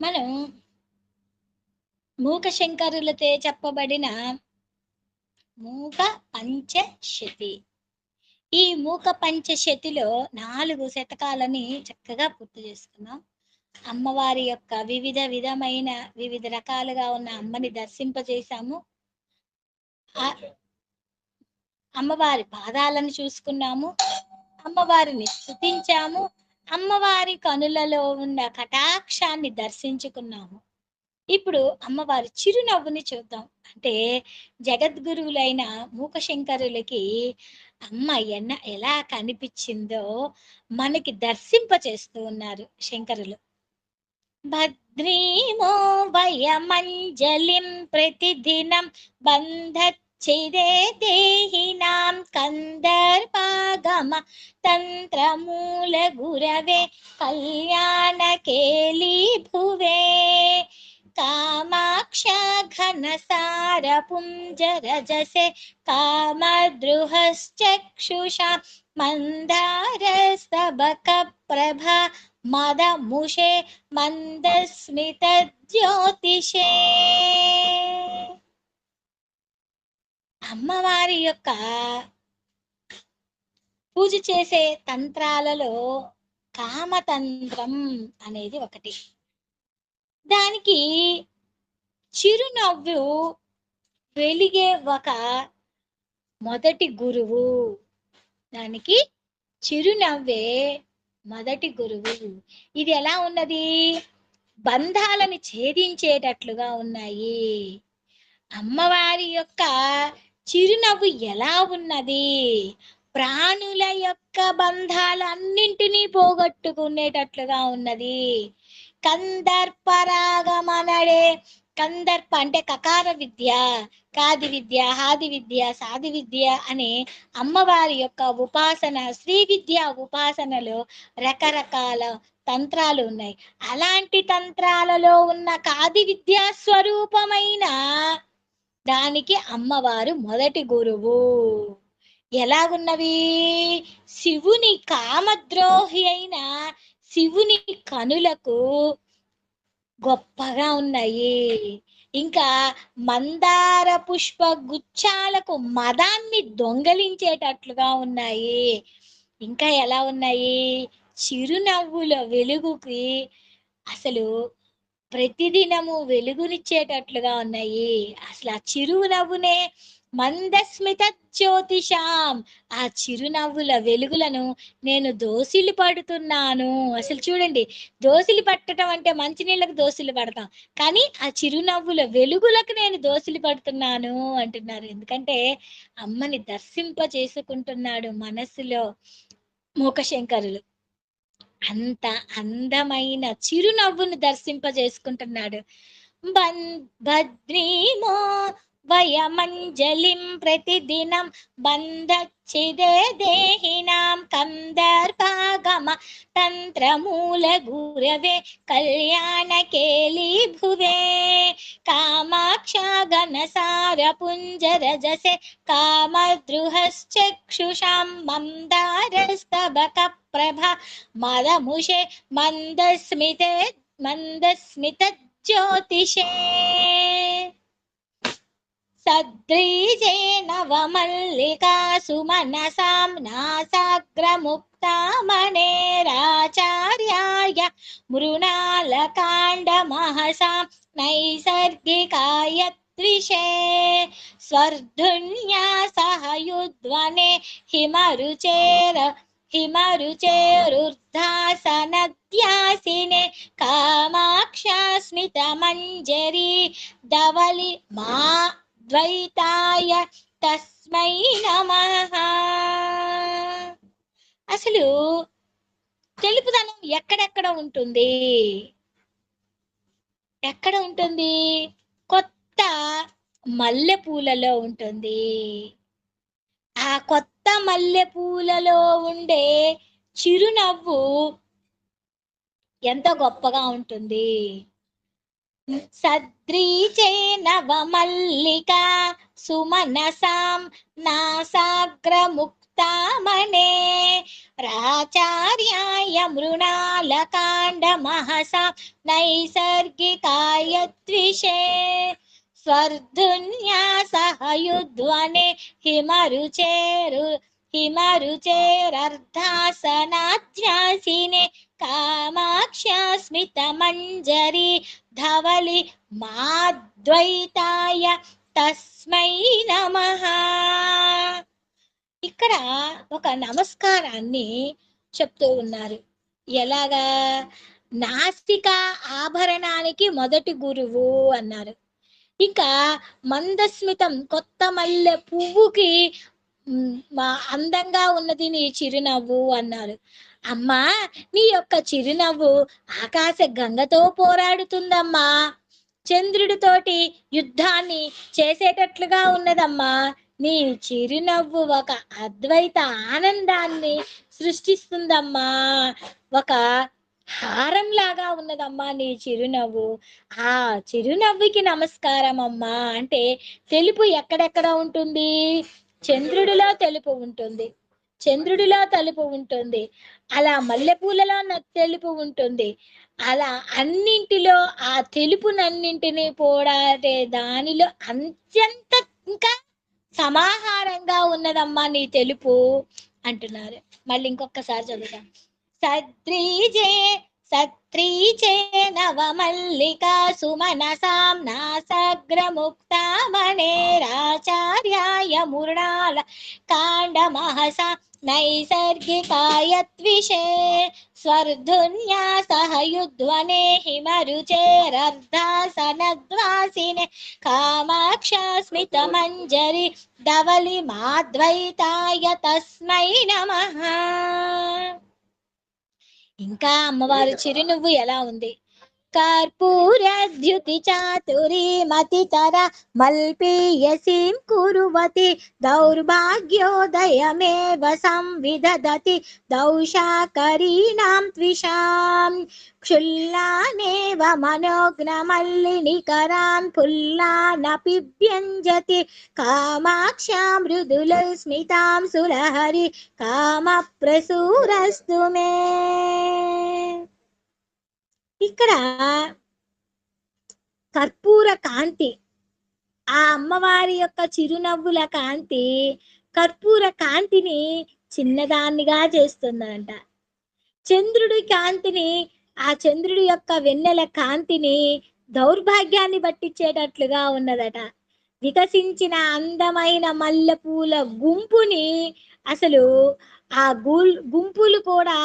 మనం మూక శంకరులతో చెప్పబడిన మూక పంచశతి. ఈ మూక పంచశతిలో నాలుగు శతకాలని చక్కగా పూర్తి చేసుకున్నాం. అమ్మవారి యొక్క వివిధ విధమైన వివిధ రకాలుగా ఉన్న అమ్మని దర్శింపజేశాము. అమ్మవారి పాదాలను చూసుకున్నాము. అమ్మవారిని స్థుతించాము అమ్మవారి కనులలో ఉన్న కటాక్షాన్ని దర్శించుకున్నాము. ఇప్పుడు అమ్మవారి చిరునవ్వుని చూద్దాం. అంటే జగద్గురువులైన మూకశంకరులకి అమ్మ ఎన్న ఎలా కనిపించిందో మనకి దర్శింప చేస్తూ ఉన్నారు శంకరులు. భద్రీమో వయమంజలిం ప్రతిదినం బంధ చిరే దేహినాం కంద తంత్రమూల గురవే కళ్యాణకేలి భువే కామాక్ష ఘనసార పుంజరజసే కామద్రుహశ్చక్షుషా మందారస్తబక ప్రభా మదముషే మందస్మిత జ్యోతిషే అమ్మవారి యొక్క పూజ చేసే తంత్రాలలో కామతంత్రం అనేది ఒకటి. దానికి చిరునవ్వు వెలిగే ఒక మొదటి గురువు. దానికి చిరునవ్వే మొదటి గురువు. ఇది ఎలా ఉన్నది? బంధాలను ఛేదించేటట్లుగా ఉన్నాయి. అమ్మవారి యొక్క చిరునవ్వు ఎలా ఉన్నది? ప్రాణుల యొక్క బంధాలన్నింటినీ పోగొట్టుకునేటట్లుగా ఉన్నది. కందర్పరాగమనడే కందర్ప అంటే కకార విద్య కాది విద్య హాది విద్య సాది విద్య అనే అమ్మవారి యొక్క ఉపాసన శ్రీ విద్య ఉపాసనలో రకరకాల తంత్రాలు ఉన్నాయి. అలాంటి తంత్రాలలో ఉన్న కాది విద్యా స్వరూపమైన దానికి అమ్మవారు మొదటి గురువు. ఎలాగున్నవి? శివుని కామద్రోహి అయిన శివుని కనులకు గొప్పగా ఉన్నాయి. ఇంకా మందార పుష్ప గుచ్చాలకు మదాన్ని దొంగలించేటట్లుగా ఉన్నాయి. ఇంకా ఎలా ఉన్నాయి? చిరునవ్వుల వెలుగుకి అసలు ప్రతిదినము వెలుగునిచ్చేటట్లుగా ఉన్నాయి. అసలు ఆ చిరునవ్వునే మందస్మిత జ్యోతిషాం. ఆ చిరునవ్వుల వెలుగులను నేను దోసిలి పడుతున్నాను. అసలు చూడండి దోసిలి పట్టడం అంటే మంచినీళ్ళకు దోసిలి పడతాం. కానీ ఆ చిరునవ్వుల వెలుగులకు నేను దోసిలి పడుతున్నాను అంటున్నారు. ఎందుకంటే అమ్మని దర్శింప చేసుకుంటున్నాడు మనస్సులో మూకశంకరులు అంత అందమైన చిరునవ్వును దర్శింప చేసుకుంటున్నాడు. భద్రీమో वयमञ्जलिं प्रतिदिनं बन्धच्छिदे देहिनां कन्दर्भागम तन्त्रमूलगुरवे कल्याणकेली भुवे कामाक्षागणसारपुञ्जरजसे कामद्रुहश्चक्षुषां मन्दारस्तबकप्रभा मदमुषे मन्दस्मिते मन्दस्मितज्योतिषे సద్రీజే నవమల్లికాసు మనసాం నాసాగ్రముక్తామణేరాచార్యాయ మృణాలకాండ మహసాం నైసర్గికాయ త్రిషే స్వర్ధున్యా సహయుద్వనే హిమరుచేర హిమరుచేరుర్ధాసనద్యాసినే కామాక్షాస్మితమంజరీ ధవలి మా ద్వైతాయ తస్మై నమ. అసలు తెలుపుదనం ఎక్కడెక్కడ ఉంటుంది? ఎక్కడ ఉంటుంది? కొత్త మల్లె పూలలో ఉంటుంది. ఆ కొత్త మల్లె పూలలో ఉండే చిరునవ్వు ఎంత గొప్పగా ఉంటుంది? సద్రీచే నవమల్లిక సుమనసాం నాసాగ్రముక్తామనే రాచార్యాయ మృణాలకాండమహసా నైసర్గికాయ ద్విషే స్వర్ధున్యాసహయుధ్వనే హిమరుచేరు హిమరుచేరర్ధాసనాధ్యాసినే కామాక్ష్యా స్మితమంజరి धवलि మాద్వైతాయ తస్మై నమః ఇక్కడ ఒక నమస్కారాన్ని చెప్తూ ఉన్నారు ఎలాగా నాస్తిక ఆభరణానికి మొదటి గురువు అన్నారు ఇంకా మందస్మితం కొత్త మల్లె పువ్వుకి మ్, మా అందంగా ఉన్నది నీ చిరునవ్వు అన్నారు అమ్మా నీ యొక్క చిరునవ్వు ఆకాశ గంగతో పోరాడుతుందమ్మా. చంద్రుడితోటి యుద్ధాన్ని చేసేటట్లుగా ఉన్నదమ్మా. నీ చిరునవ్వు ఒక అద్వైత ఆనందాన్ని సృష్టిస్తుందమ్మా. ఒక హారం లాగా ఉన్నదమ్మా నీ చిరునవ్వు. ఆ చిరునవ్వుకి నమస్కారం అమ్మా. అంటే తెలుపు ఎక్కడెక్కడ ఉంటుంది? చంద్రుడిలో తెలుపు ఉంటుంది. చంద్రుడిలో తలుపు ఉంటుంది. అలా మల్లెపూలలో న- తెలుపు ఉంటుంది. అలా అన్నింటిలో ఆ తెలుపునన్నింటినీ పోడాడే దానిలో అత్యంత ఇంకా సమాహారంగా ఉన్నదమ్మా నీ తెలుపు అంటున్నారు. మళ్ళీ ఇంకొకసారి చదువుతాం సద్రీజే సత్రీచే నవమల్లికా సుమనసాం నాసగ్రముక్తామణేరాచార్యాయ మురుణాల కాండమహసా నైసర్గికాయ ద్విషే స్వర్ధున్యాసః యుధ్వనే హిమరుచేరర్ధాసనద్వాసినే కామాక్షస్మితమంజరి ధవలి మాద్వైతాయ తస్మై నమః ఇంకా అమ్మవారి చిరునవ్వు ఎలా ఉంది? కర్పూరద్యుతి చాతురీ మతితర మల్పీయసీం కురువతి దౌర్భాగ్యోదయమేవ సంవిదదతి దౌషాకరీణాం త్విషాం క్షుల్లానేవ మనోజ్ఞమల్లినికరాన్ పుల్లానపి వ్యంజతి కామాక్షాం మృదుల స్మితాం సులహరి కామ ప్రసూరస్తు మే ఇక్కడ కర్పూర కాంతి ఆ అమ్మవారి యొక్క చిరునవ్వుల కాంతి కర్పూర కాంతిని చిన్నదాన్నిగా చేస్తుందంట. చంద్రుడి కాంతిని ఆ చంద్రుడి యొక్క వెన్నెల కాంతిని దౌర్భాగ్యాన్ని పట్టించేటట్లుగా ఉన్నదట. వికసించిన అందమైన మల్లెపూల గుంపుని అసలు ఆ గుంపులు కూడా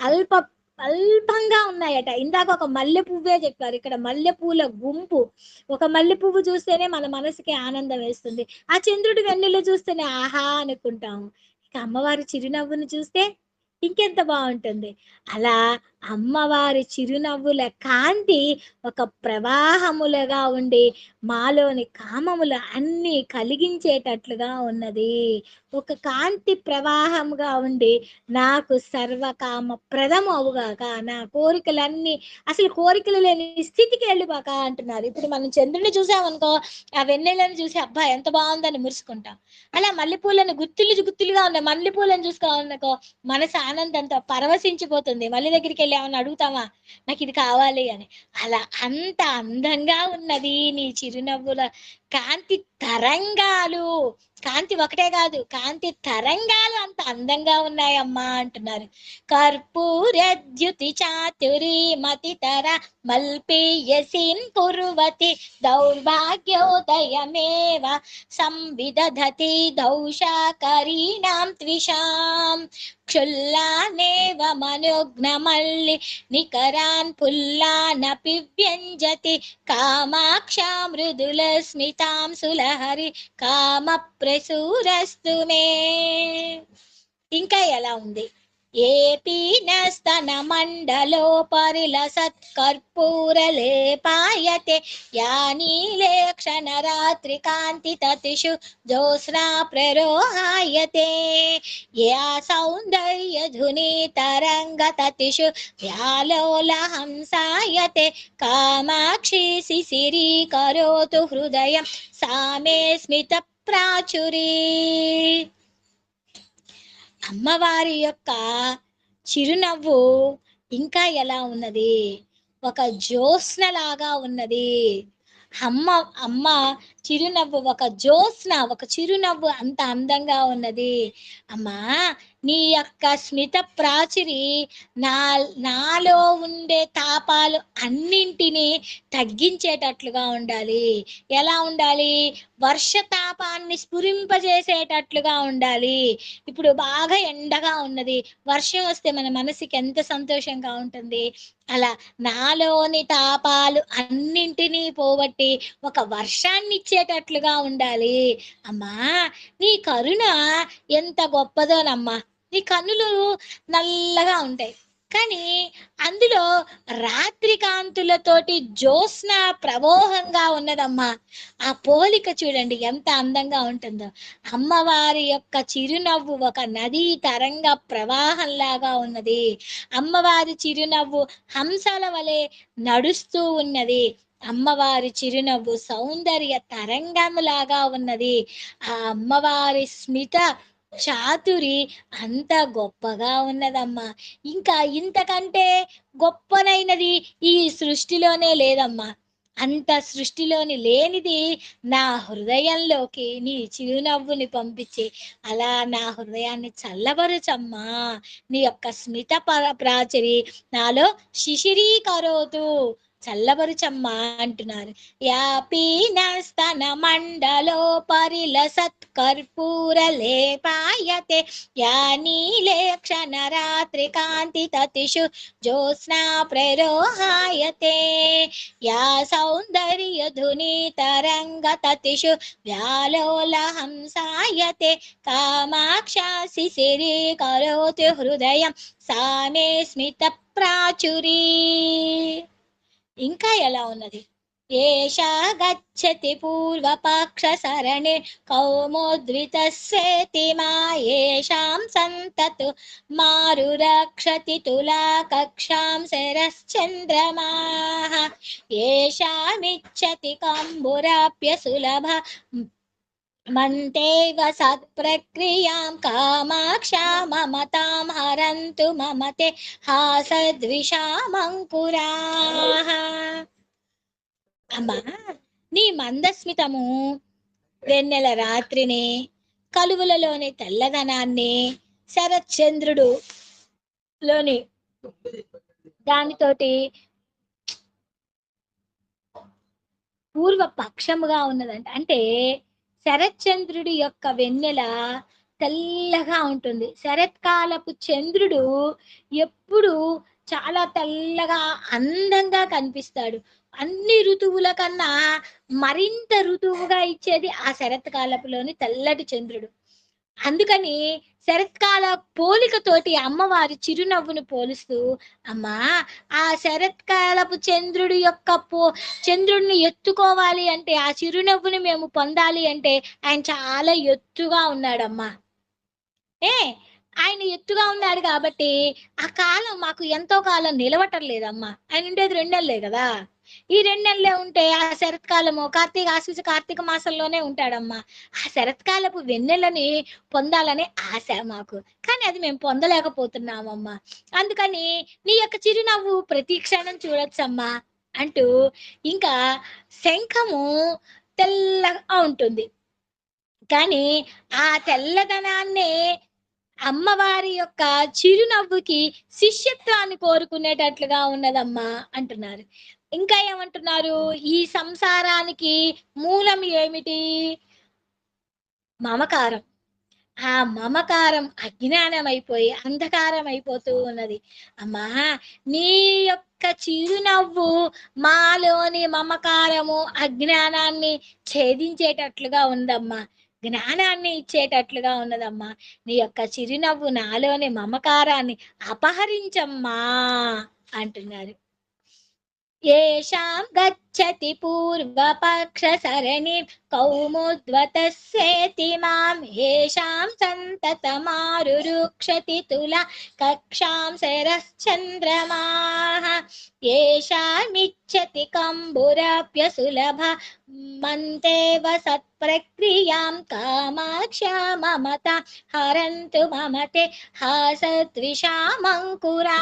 అల్ప అల్పంగా ఉన్నాయట. ఇందాక ఒక మల్లె పువ్వే చెప్పారు. ఇక్కడ మల్లె పూల గుంపు. ఒక మల్లె పువ్వు చూస్తేనే మన మనసుకి ఆనందం వేస్తుంది. ఆ చంద్రుడి వెన్నెలు చూస్తేనే ఆహా అనుకుంటాము. ఇక అమ్మవారి చిరునవ్వును చూస్తే ఇంకెంత బాగుంటుంది. అలా అమ్మవారి చిరునవ్వుల కాంతి ఒక ప్రవాహములుగా ఉండి మాలోని కామముల అన్ని కలిగించేటట్లుగా ఉన్నది. ఒక కాంతి ప్రవాహముగా ఉండి నాకు సర్వకామ ప్రదము అవుగాక నా కోరికలన్నీ అసలు కోరికలు లేని స్థితికి వెళ్ళిపోక అంటున్నారు. ఇప్పుడు మనం చంద్రుని చూసామనుకో ఆ వెన్నెలను చూసి అబ్బా ఎంత బాగుందని మురుసుకుంటాం. అలా మల్లెపూలను గుత్తులు గుత్తులుగా ఉన్నాయి మల్లెపూలను చూసుకోవాలనుకో మనసు ఆనందంతో పరవశించిపోతుంది. మళ్ళీ దగ్గరికి వెళ్ళి ఏమన్నా అడుగుతామా నాకు ఇది కావాలి అని. అలా అంత అందంగా ఉన్నది నీ చిరునవ్వుల కాంతి తరంగాలు. కాంతి ఒకటే కాదు కాంతి తరంగాలు అంత అందంగా ఉన్నాయమ్మా అంటున్నారు. కర్పూరద్యుతి చాతురి మతితర మల్పీయసీన్ కురువతి దౌర్భాగ్యోదయమేవ సంవిదధతి దౌషాకరీణాం త్విషాం. క్షుల్లానేవ మనోజ్ఞమల్లి నికరాన్ పుల్లానపి వ్యంజతి కామాక్షా మృదుల తాం సులహరి కామ ప్రసూరస్తు మే ఇంకా ఎలా ఉంది? ఏపీనస్తన మండలో పరిలసత్ కర్పూర లేపాయతే యానీలే క్షణరాత్రి కాంతి తతిషు జ్యోత్స్నా ప్రరోహాయతే. యా సౌందర్య ధుని తరంగ తతిషు వ్యాలోల హంసాయతే. కామాక్షి శిశిరీ కరోతు హృదయం సామే స్మిత ప్రాచురీ. అమ్మవారి యొక్క చిరునవ్వు ఇంకా ఎలా ఉన్నది? ఒక జ్యోత్స్నలాగా ఉన్నది. అమ్మ అమ్మ చిరునవ్వు ఒక జ్యోత్స్న ఒక చిరునవ్వు అంత అందంగా ఉన్నది. అమ్మా నీ యొక్క స్మిత ప్రాచురి నా నాలో ఉండే తాపాలు అన్నింటినీ తగ్గించేటట్లుగా ఉండాలి. ఎలా ఉండాలి? వర్ష తాపాన్ని స్ఫురింపజేసేటట్లుగా ఉండాలి. ఇప్పుడు బాగా ఎండగా ఉన్నది. వర్షం వస్తే మన మనసుకి ఎంత సంతోషంగా ఉంటుంది. అలా నాలోని తాపాలు అన్నింటినీ పోగొట్టి ఒక వర్షాన్ని ఇచ్చేటట్లుగా ఉండాలి. అమ్మా నీ కరుణ ఎంత గొప్పదోనమ్మా. నీ కన్నులు నల్లగా ఉంటాయి. కానీ అందులో రాత్రి కాంతులతోటి జ్యోత్స్న ప్రవోహంగా ఉన్నదమ్మా. ఆ పోలిక చూడండి ఎంత అందంగా ఉంటుందో. అమ్మవారి యొక్క చిరునవ్వు ఒక నదీ తరంగ ప్రవాహంలాగా ఉన్నది. అమ్మవారి చిరునవ్వు హంసల వలె నడుస్తూ ఉన్నది. అమ్మవారి చిరునవ్వు సౌందర్య తరంగములాగా ఉన్నది. ఆ అమ్మవారి స్మిత చాతురి అంత గొప్పగా ఉన్నదమ్మా. ఇంకా ఇంతకంటే గొప్పనైనది ఈ సృష్టిలోనే లేదమ్మా. అంత సృష్టిలోని లేనిది నా హృదయంలోకి నీ చిరునవ్వుని పంపించి అలా నా హృదయాన్ని చల్లబరుచమ్మా. నీ యొక్క స్మిత ప్రాచరి ప్రాచురి నాలో శిశిరీకరోతు చల్లబరుచమ్మా అంటున్నారు. యాపీన స్తన మండలో పరిల సత్కర్పూర లేపాయతే యా నీలే క్షణ రాత్రి కాంతి తతిషు జ్యోత్స్నా ప్రరోహాయతే. యా సౌందర్య ధుని తరంగ తతిషు వ్యాలోల హంసాయతే. కామాక్షా శిశిరీ కరోతి హృదయం సామే స్మిత ప్రాచురీ. ఇంకా ఎలా ఉన్నది? ఏషా గచ్చతి పూర్వపక్ష సరణి కౌమోద్వితస్యేతి మా ఏషాం సంతతు మారురక్షతి తులా కక్షాం శరశ్చంద్రమా ఏషామిచ్చతి కంబురాప్య సులభ మంతేవ సత్ప్రక్రియాం కామాక్షా మమతాం హరంతు మమతే హాసద్విషామంకురాః అమ్మా నీ మందస్మితము వెన్నెల రాత్రిని కలువులలోని తెల్లదనాన్ని శరత్చంద్రుడు లోని దానితోటి పూర్వ పక్షముగా ఉన్నదంట. అంటే శరత్చంద్రుడి యొక్క వెన్నెల తెల్లగా ఉంటుంది. శరత్కాలపు చంద్రుడు ఎప్పుడు చాలా తెల్లగా అందంగా కనిపిస్తాడు. అన్ని ఋతువుల కన్నా మరింత ఋతువుగా ఇచ్చేది ఆ శరత్కాలపులోని తెల్లటి చంద్రుడు. అందుకని శరత్కాల పోలికతోటి అమ్మవారి చిరునవ్వును పోలుస్తూ అమ్మా ఆ శరత్కాలపు చంద్రుడి యొక్క పో చంద్రుడిని ఎత్తుకోవాలి అంటే ఆ చిరునవ్వుని మేము పొందాలి అంటే ఆయన చాలా ఎత్తుగా ఉన్నాడమ్మా. ఏ ఆయన ఎత్తుగా ఉన్నాడు కాబట్టి ఆ కాలం మాకు ఎంతో కాలం నిలవటం లేదమ్మా. ఆయన ఉండేది రెండేళ్ళే కదా. ఈ రెండు నెలలే ఉంటే ఆ శరత్కాలము కార్తీక ఆశ్వజ కార్తీక మాసంలోనే ఉంటాడమ్మా. ఆ శరత్కాలపు వెన్నెలని పొందాలనే ఆశ మాకు. కానీ అది మేము పొందలేకపోతున్నామమ్మా. అందుకని నీ యొక్క చిరునవ్వు ప్రతి క్షణం చూడొచ్చమ్మా అంటూ ఇంకా శంఖము తెల్లగా ఉంటుంది. కానీ ఆ తెల్లదనాన్ని అమ్మవారి యొక్క చిరునవ్వుకి శిష్యత్వాన్ని కోరుకునేటట్లుగా ఉన్నదమ్మా అంటున్నారు. ఇంకా ఏమంటున్నారు? ఈ సంసారానికి మూలం ఏమిటి? మమకారం. ఆ మమకారం అజ్ఞానం అయిపోయి అంధకారం అయిపోతూ ఉన్నది. అమ్మా నీ యొక్క చిరునవ్వు మాలోని మమకారము అజ్ఞానాన్ని ఛేదించేటట్లుగా ఉందమ్మా. జ్ఞానాన్ని ఇచ్చేటట్లుగా ఉన్నదమ్మా. నీ యొక్క చిరునవ్వు నాలోని మమకారాన్ని అపహరించమ్మా అంటున్నారు. येषां गच्छति पूर्वपक्षसरणिं कौमुद्वतस्येति मां येषां सन्ततमारुरुक्षति तुला कक्षां शरश्चन्द्रमाः येषामिच्छति कम्बुरप्यसुलभ मन्तेव सत्प्रक्रियां कामाक्ष्या ममता हरन्तु मम ते हासद्विषामङ्कुरा